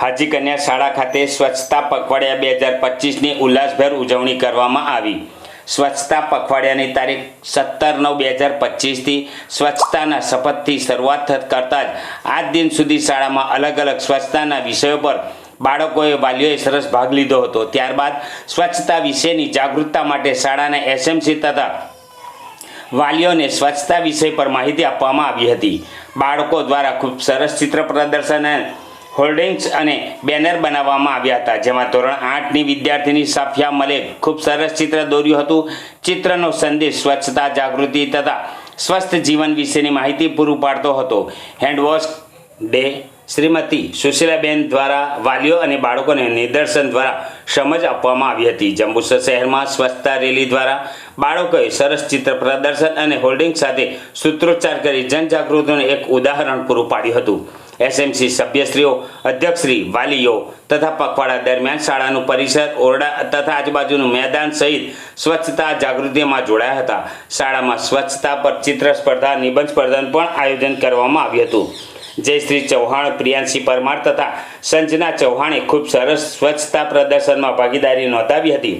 હાજી કન્યા શાળા ખાતે સ્વચ્છતા પખવાડિયા બે હજાર પચીસની ઉલ્લાસભેર ઉજવણી કરવામાં આવી. સ્વચ્છતા પખવાડિયાની તારીખ સત્તર નવ બે હજાર પચીસથી સ્વચ્છતાના શપથથી શરૂઆત કરતાં જ આજ દિન સુધી શાળામાં અલગ અલગ સ્વચ્છતાના વિષયો પર બાળકોએ વાલીઓએ સરસ ભાગ લીધો હતો. ત્યારબાદ સ્વચ્છતા વિશેની જાગૃતતા માટે શાળાના એસએમસી તથા વાલીઓને સ્વચ્છતા વિષય પર માહિતી આપવામાં આવી હતી. બાળકો દ્વારા ખૂબ સરસ ચિત્ર પ્રદર્શન અને હોર્ડિંગ્સ અને બેનર બનાવવામાં આવ્યા હતા, જેમાં ધોરણ આઠની વિદ્યાર્થીની સાફિયા મલેક ખૂબ સરસ ચિત્ર દોર્યું હતું. ચિત્રનો સંદેશ સ્વચ્છતા, જાગૃતિ તથા સ્વસ્થ જીવન વિશેની માહિતી પૂરું પાડતો હતો. હેન્ડવોશ ડે શ્રીમતી સુશીલાબેન દ્વારા વાલીઓ અને બાળકોને નિદર્શન દ્વારા સમજ આપવામાં આવી હતી. જંબુસર શહેરમાં સ્વચ્છતા રેલી દ્વારા બાળકોએ સરસ ચિત્ર પ્રદર્શન અને હોલ્ડિંગ સાથે સૂત્રોચ્ચાર કરી જનજાગૃતિનું એક ઉદાહરણ પૂરું પાડ્યું હતું. એસએમસી સભ્યશ્રીઓ, અધ્યક્ષશ્રી, વાલીઓ તથા પખવાડા દરમિયાન શાળાનું પરિસર, ઓરડા તથા આજુબાજુનું મેદાન સહિત સ્વચ્છતા જાગૃતિમાં જોડાયા હતા. શાળામાં સ્વચ્છતા પર ચિત્ર સ્પર્ધા, નિબંધ સ્પર્ધાનું પણ આયોજન કરવામાં આવ્યું હતું. જયશ્રી ચૌહાણ, પ્રિયાંશી પરમાર તથા સંજના ચૌહાણે ખૂબ સરસ સ્વચ્છતા પ્રદર્શનમાં ભાગીદારી નોંધાવી હતી.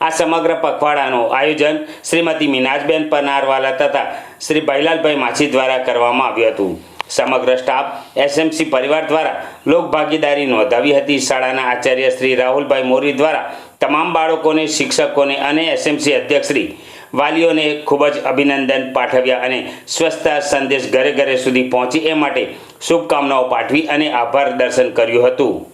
આ સમગ્ર પખવાડાનું આયોજન શ્રીમતી મીનાજબેન પનારવાલા તથા શ્રી ભૈલાલભાઈ માછી દ્વારા કરવામાં આવ્યું હતું. સમગ્ર સ્ટાફ, એસએમસી પરિવાર દ્વારા લોકભાગીદારી નોંધાવી હતી. શાળાના આચાર્ય શ્રી રાહુલભાઈ મોરી દ્વારા તમામ બાળકોને, શિક્ષકોને અને એસએમસી અધ્યક્ષ શ્રી વાલીઓને ખૂબ જ અભિનંદન પાઠવ્યા અને સ્વચ્છતા સંદેશ ઘરે ઘરે સુધી પહોંચી એ માટે શુભકામનાઓ પાઠવી અને આભાર દર્શન કર્યું હતું.